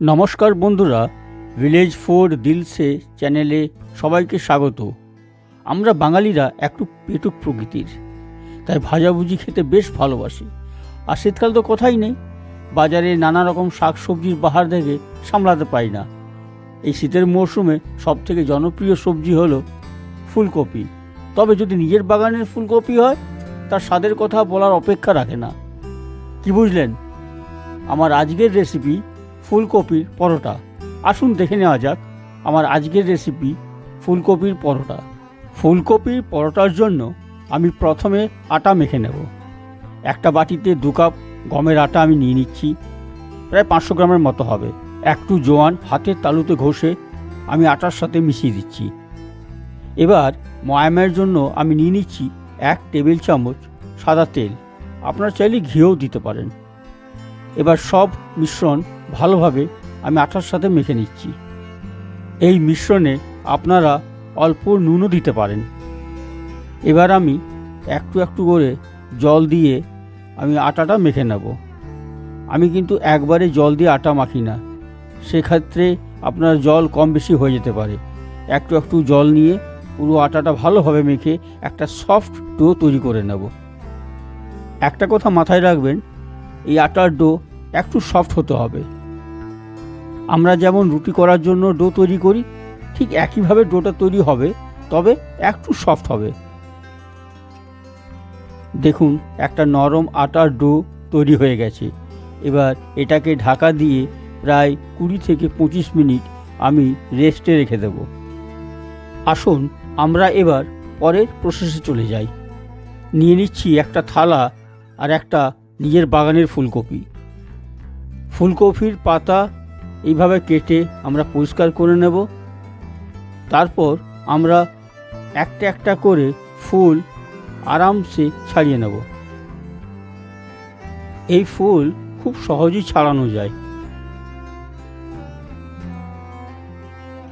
নমস্কার বন্ধুরা village four দিলসে চ্যানেলে সবাইকে স্বাগত। আমরা বাঙালিরা একটু পেটুক প্রকৃতির, তাই ভাজাভুজি খেতে বেশ ভালোবাসি। আর শীতকাল তো কথাই নেই, বাজারে নানা রকম শাক সবজির বাহার দেখে সামলাতে পারি না। এই শীতের মরশুমে সবথেকে জনপ্রিয় সবজি হলো ফুলকপি। তবে যদি নিজের বাগানের ফুলকপি হয়, তার স্বাদের কথা বলার অপেক্ষা রাখে না। কি বুঝলেন? আমার আজকের রেসিপি ফুলকপির পরোটা। আসুন দেখে নেওয়া যাক আমার আজকের রেসিপি ফুলকপির পরোটা। ফুলকপির পরোটার জন্য আমি প্রথমে আটা মেখে নেব। একটা বাটিতে দু কাপ গমের আটা আমি নিয়ে নিচ্ছি। প্রায় পাঁচশো গ্রামের মতো হবে। একটু জোয়ান হাতের তালুতে ঘষে আমি আটার সাথে মিশিয়ে দিচ্ছি। এবার ময়ামের জন্য আমি নিয়ে নিচ্ছি এক টেবিল চামচ সাদা তেল। আপনারা চাইলে ঘিও দিতে পারেন। এবার সব মিশ্রণ ভালোভাবে আমি আটার সাথে মেখে নিচ্ছি। এই মিশ্রণে আপনারা অল্প নুনও দিতে পারেন। এবার আমি একটু একটু করে জল দিয়ে আমি আটাটা মেখে নেব। আমি কিন্তু একবারে জল দিয়ে আটা মাখি না। সেক্ষেত্রে আপনার জল কম বেশি হয়ে যেতে পারে। একটু একটু জল নিয়ে পুরো আটাটা ভালোভাবে মেখে একটা সফট ডো তৈরি করে নেব। একটা কথা মাথায় রাখবেন, এই আটার ডো একটু সফট হতে হবে। আমরা যেমন রুটি করার জন্য ডো তৈরি করি, ঠিক একইভাবে ডোটা তৈরি হবে, তবে একটু সফট হবে। দেখুন, একটা নরম আটার ডো তৈরি হয়ে গেছে। এবার এটাকে ঢাকা দিয়ে প্রায় কুড়ি থেকে পঁচিশ মিনিট আমি রেস্টে রেখে দেব। আসুন, আমরা এবার পরের প্রসেসে চলে যাই। নিয়ে নিচ্ছি একটা থালা আর একটা নিজের বাগানের ফুলকপি। ফুলকপির পাতা এইভাবে কেটে আমরা পরিষ্কার করে নেব। তারপর আমরা একটা একটা করে ফুল আরামসে ছাড়িয়ে নেব। এই ফুল খুব সহজেই ছাড়ানো যায়।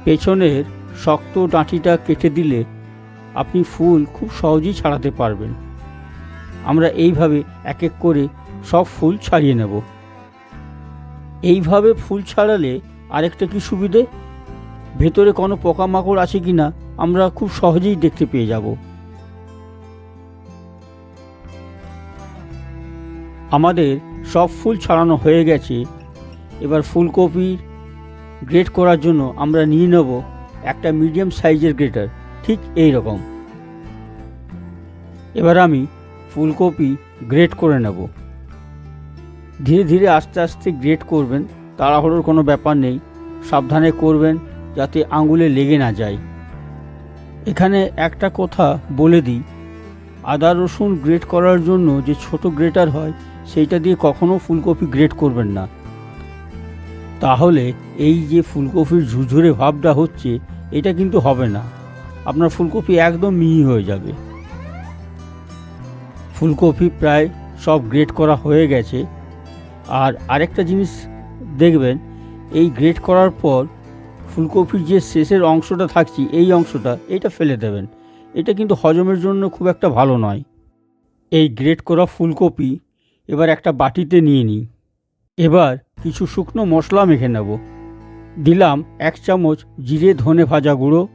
পেছনের শক্ত ডাঁটিটা কেটে দিলে আপনি ফুল খুব সহজেই ছাড়াতে পারবেন। আমরা এইভাবে এক এক করে সব ফুল ছাড়িয়ে নেব। এইভাবে ফুল ছাড়ালে আরেকটা কি সুবিধে? ভেতরে কোনো পোকামাকড় আছে কি না, আমরা খুব সহজেই দেখতে পেয়ে যাব। আমাদের সব ফুল ছাড়ানো হয়ে গেছে। এবার ফুলকপির গ্রেট করার জন্য আমরা নিয়ে নেব একটা মিডিয়াম সাইজের গ্রেটার, ঠিক এই রকম। এবার আমি ফুলকপি গ্রেট করে নেব। ধীরে ধীরে আস্তে আস্তে গ্রেট করবেন, তাড়াহুড়োর কোনো ব্যাপার নেই, সাবধানে করবেন যাতে আঙুলে লেগে না যায়। এখানে একটা কথা বলে দিই, আদা রসুন গ্রেট করার জন্য যে ছোট গ্রেটার হয়, সেইটা দিয়ে কখনও ফুলকপি গ্রেট করবেন না। তাহলে এই যে ফুলকপির ঝুরঝুরে ভাবটা হচ্ছে, এটা কিন্তু হবে না। আপনার ফুলকপি একদম মিহি হয়ে যাবে। ফুলকপি প্রায় সব গ্রেট করা হয়ে গেছে। আর আরেকটা জিনিস দেখবেন, এই গ্রেট করার পর ফুলকপির যে শেষের অংশটা থাকছে, এই অংশটা, এটা ফেলে দেবেন। এটা কিন্তু হজমের জন্য খুব একটা ভালো নয়। এই গ্রেট করা ফুলকপি এবার একটা বাটিতে নিয়ে নিই। এবার কিছু শুকনো মশলা মেখে নেব। দিলাম এক চামচ জিরে ধনে ভাজা গুঁড়ো।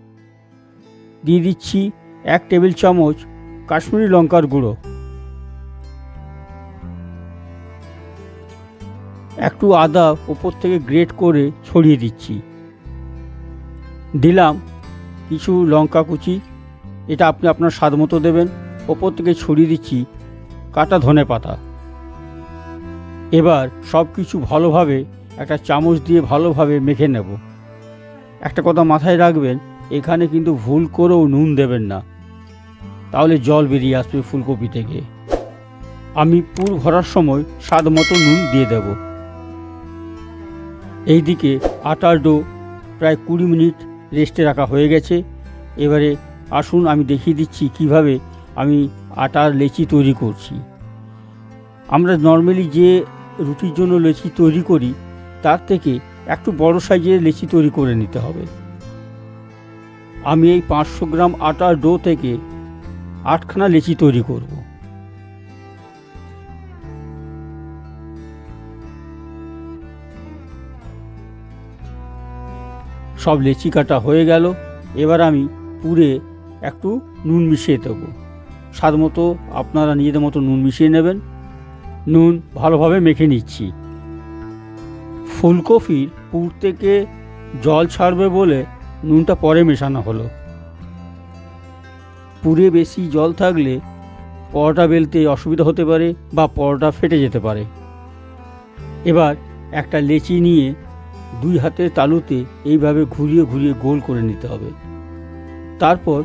দিয়ে দিচ্ছি এক টেবিল চামচ কাশ্মীরি লঙ্কার গুঁড়ো। একটু আদা ওপর থেকে গ্রেট করে ছড়িয়ে দিচ্ছি। দিলাম কিছু লঙ্কা কুচি, এটা আপনি আপনার স্বাদ মতো দেবেন। ওপর থেকে ছড়িয়ে দিচ্ছি কাটা ধনে পাতা। এবার সব কিছু ভালোভাবে একটা চামচ দিয়ে ভালোভাবে মেখে নেব। একটা কথা মাথায় রাখবেন, এখানে কিন্তু ভুল করেও নুন দেবেন না। তাহলে জল বেরিয়ে আসবে ফুলকপি থেকে। আমি পুর ভরার সময় স্বাদ মতো নুন দিয়ে দেব। এইদিকে আটার ডো প্রায় কুড়ি মিনিট রেস্টে রাখা হয়ে গেছে। এবারে আসুন আমি দেখিয়ে দিচ্ছি কীভাবে আমি আটার লেচি তৈরি করছি। আমরা নর্মালি যে রুটির জন্য লেচি তৈরি করি, তার থেকে একটু বড় সাইজের লেচি তৈরি করে নিতে হবে। আমি এই পাঁচশো গ্রাম আটার ডো থেকে আটখানা লেচি তৈরি করব। সব লেচি কাটা হয়ে গেল। এবার আমি পুরে একটু নুন মিশিয়ে দেবো। স্বাদ মতো আপনারা নিজেদের মতো নুন মিশিয়ে নেবেন। নুন ভালোভাবে মেখে নিচ্ছি। ফুলকপির পুর থেকে জল ছাড়বে বলে নুনটা পরে মেশানো হলো। পুরে বেশি জল থাকলে পরোটা বেলতে অসুবিধা হতে পারে বা পরোটা ফেটে যেতে পারে। এবার একটা লেচি নিয়ে দুই হাতের তালুতে এইভাবে ঘুরিয়ে ঘুরিয়ে গোল করে নিতে হবে। তারপর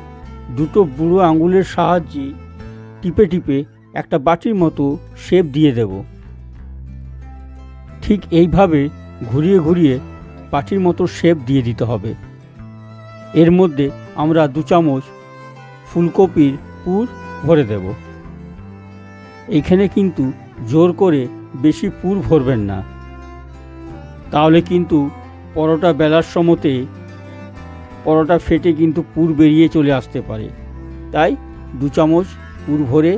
দুটো বুড়ো আঙুলের সাহায্যে টিপে টিপে একটা বাটির মতো শেপ দিয়ে দেব। ঠিক এইভাবে ঘুরিয়ে ঘুরিয়ে বাটির মতো শেপ দিয়ে দিতে হবে। এর মধ্যে আমরা দু চামচ ফুলকপির পুর ভরে দেব। এইখানে কিন্তু জোর করে বেশি পুর ভরবেন না। তাহলে কিন্তু পরোটা বেলার সময়তে পরোটা ফেটে কিন্তু পুর বেরিয়ে চলে আসতে পারে। তাই দু চামচ পুর ভরে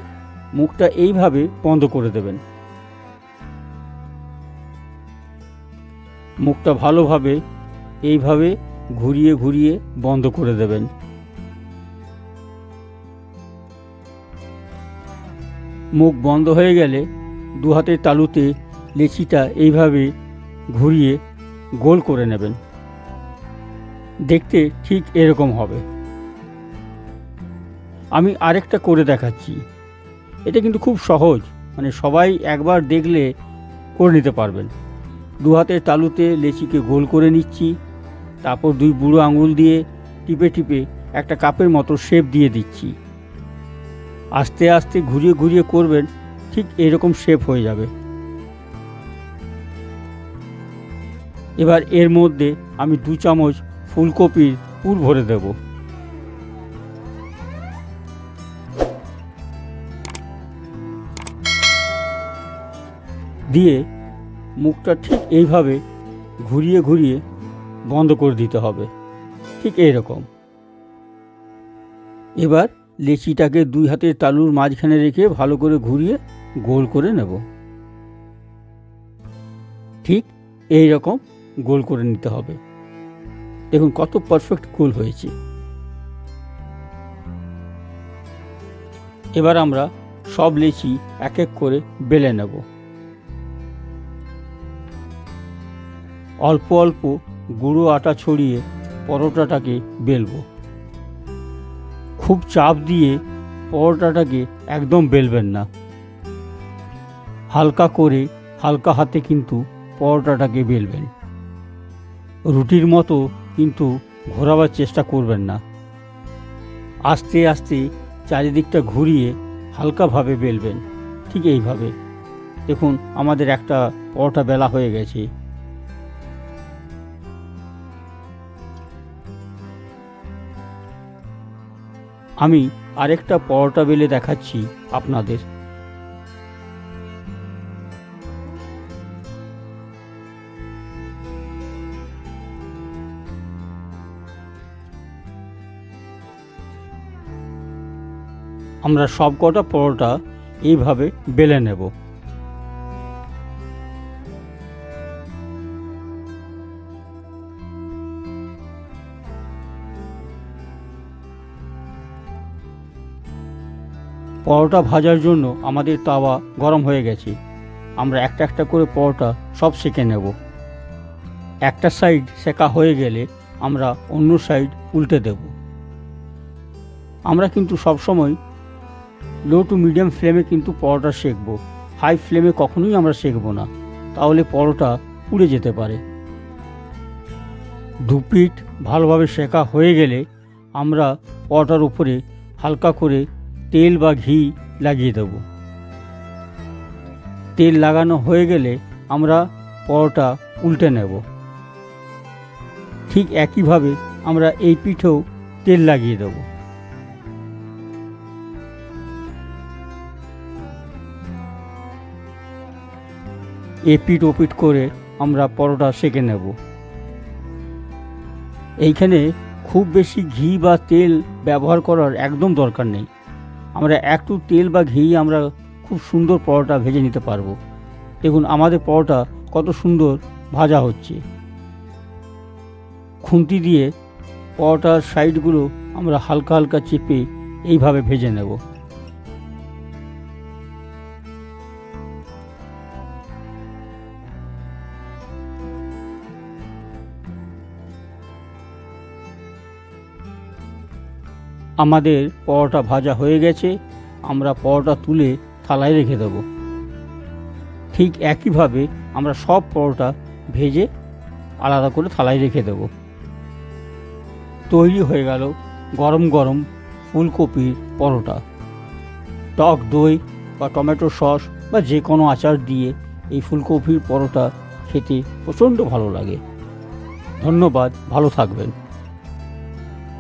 মুখটা এইভাবে বন্ধ করে দেবেন। মুখটা ভালোভাবে এইভাবে ঘুরিয়ে ঘুরিয়ে বন্ধ করে দেবেন। মুখ বন্ধ হয়ে গেলে দু হাতের তালুতে লেচিটা এইভাবে ঘুরিয়ে গোল করে নেবেন। দেখতে ঠিক এরকম হবে। আমি আরেকটা করে দেখাচ্ছি। এটা কিন্তু খুব সহজ মানে সবাই একবার দেখলে করে নিতে পারবেন। দু হাতের তালুতে লেচিকে গোল করে নিচ্ছি, তারপর দুই বুড়ো আঙুল দিয়ে টিপে টিপে একটা কাপের মতো শেপ দিয়ে দিচ্ছি। আস্তে আস্তে ঘুরিয়ে ঘুরিয়ে করবেন, ঠিক এরকম শেপ হয়ে যাবে। এবার এর মধ্যে আমি দু চামচ ফুলকপির পুর ভরে দেব। দিয়ে মুখটা ঠিক এইভাবে ঘুরিয়ে ঘুরিয়ে বন্ধ করে দিতে হবে। ঠিক এইরকম। এবার লেচিটাকে দুই হাতের তালুর মাঝখানে রেখে ভালো করে ঘুরিয়ে গোল করে নেব। ঠিক এই রকম গোল করে নিতে হবে। দেখুন কত পারফেক্ট গোল হয়েছে। এবার আমরা সব লেচি এক এক করে বেলে নেব। অল্প অল্প গুঁড়ো আটা ছড়িয়ে পরোটাটাকে বেলবো। খুব চাপ দিয়ে পরোটাটাকে একদম বেলবেন না। হালকা করে হালকা হাতে কিন্তু পরোটাটাকে বেলবেন। রুটির মতো কিন্তু ঘোরাবার চেষ্টা করবেন না। আস্তে আস্তে চারিদিকটা ঘুরিয়ে হালকাভাবে বেলবেন, ঠিক এইভাবে। দেখুন, আমাদের একটা পরোটা বেলা হয়ে গেছে। আমি আরেকটা পরোটা বেলে দেখাচ্ছি আপনাদের। আমরা সব কটা পরোটা এইভাবে বেলে নেব। পরোটা ভাজার জন্য আমাদের তাওয়া গরম হয়ে গেছে। আমরা একটা একটা করে পরোটা সব সেঁকে নেব। একটা সাইড সেকা হয়ে গেলে আমরা অন্য সাইড উল্টে দেব। আমরা কিন্তু সব সময় লো টু মিডিয়াম ফ্লেমে কিন্তু পরোটা সেঁকব। হাই ফ্লেমে কখনোই আমরা সেঁকব না। তাহলে পরোটা পুড়ে যেতে পারে। দু পিঠ ভালোভাবে সেকা হয়ে গেলে আমরা পরোটার উপরে হালকা করে তেল বা ঘি লাগিয়ে দেব। তেল লাগানো হয়ে গেলে আমরা পরোটা উল্টে নেব। ঠিক একইভাবে আমরা এই পিঠেও তেল লাগিয়ে দেব। এপিট ওপিট করে আমরা পরোটা সেঁকে নেব। এইখানে খুব বেশি ঘি বা তেল ব্যবহার করার একদম দরকার নেই। আমরা একটু তেল বা ঘি আমরা খুব সুন্দর পরোটা ভেজে নিতে পারব। দেখুন, আমাদের পরোটা কত সুন্দর ভাজা হচ্ছে। খুন্তি দিয়ে পরোটার সাইডগুলো আমরা হালকা হালকা চেপে এইভাবে ভেজে নেব। আমাদের পরোটা ভাজা হয়ে গেছে, আমরা পরোটা তুলে থালায় রেখে দেব। ঠিক একইভাবে আমরা সব পরোটা ভেজে আলাদা করে থালায় রেখে দেব। তৈরি হয়ে গেল গরম গরম ফুলকপির পরোটা। টক দই বা টমেটো সস বা যে কোনো আচার দিয়ে এই ফুলকপির পরোটা খেতে প্রচণ্ড ভালো লাগে। ধন্যবাদ, ভালো থাকবেন।